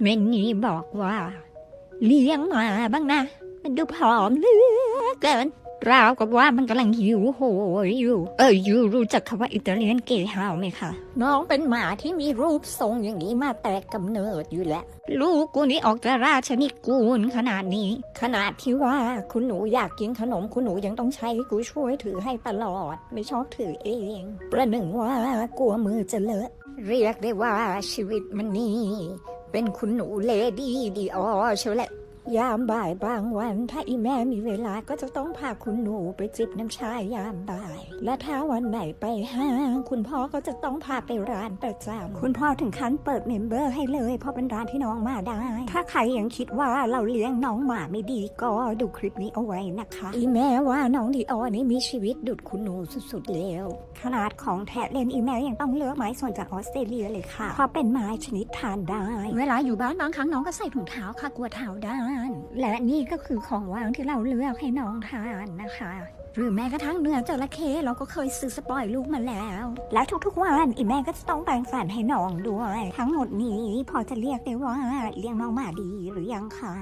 เมนนี่บอกว่า เลี้ยงมาบ้างนะ มันดูผอมเหลือเกินราวกับว่ามันกำลังหิวโหยอยู่ เออยูรู้จักคำว่าอิตาเลียนเกย์ฮาวไหมคะ น้องเป็นหมาที่มีรูปทรงอย่างนี้มาแต่กำเนิดอยู่แล้ว ลูกกูนี่ออกจะราชนิกูลขนาดนี้ ขนาดที่ว่าคุณหนูอยากกินขนมคุณหนูยังต้องใช้กูช่วยถือให้ตลอด ไม่ชอบถือเอง ประหนึ่งว่ากลัวมือจะเลอะ เรียกได้ว่าชีวิตมันนี่ เป็นคุณหนูเลดี้ดีอ๋อเชียวแหละ ยามบ่ายบางวัน ถ้าอีแม่มีเวลาก็จะต้องพาคุณหนูไปจิบน้ำชายามบ่าย และถ้าวันไหนไปห้างคุณพ่อก็จะต้องพาไปร้านประจำคุณพ่อถึงขั้นเปิดเมมเบอร์ให้เลยเพราะเป็นร้านที่น้องมาได้ ถ้าใครยังคิดว่าเราเลี้ยงน้องหมาไม่ดีก็ดูคลิปนี้เอาไว้นะคะ อีแม่ว่าน้องดีออนี่มีชีวิตดุดคุณหนูสุดๆแล้วขนาดของแทะเลนอีแม่ยังต้องเลือกไม้ส่วนจากออสเตรเลียเลยค่ะเพราะเป็นไม้ชนิดทานได้ เวลาอยู่บ้านบางครั้งน้องก็ใส่ถุงเท้าค่ะกลัวเท้าได้าน และนี่ก็คือของว่างที่เราเลือกให้น้องทานนะคะ หรือแม้กระทั่งเนื้อจระเข้เราก็เคยซื้อสปอยลูกมาแล้ว และทุกๆวันอีแม่ก็จะต้องแบ่งสันให้น้องด้วย ทั้งหมดนี้พอจะเรียกได้ว่าเลี้ยงน้องหมาดีหรือยังคะ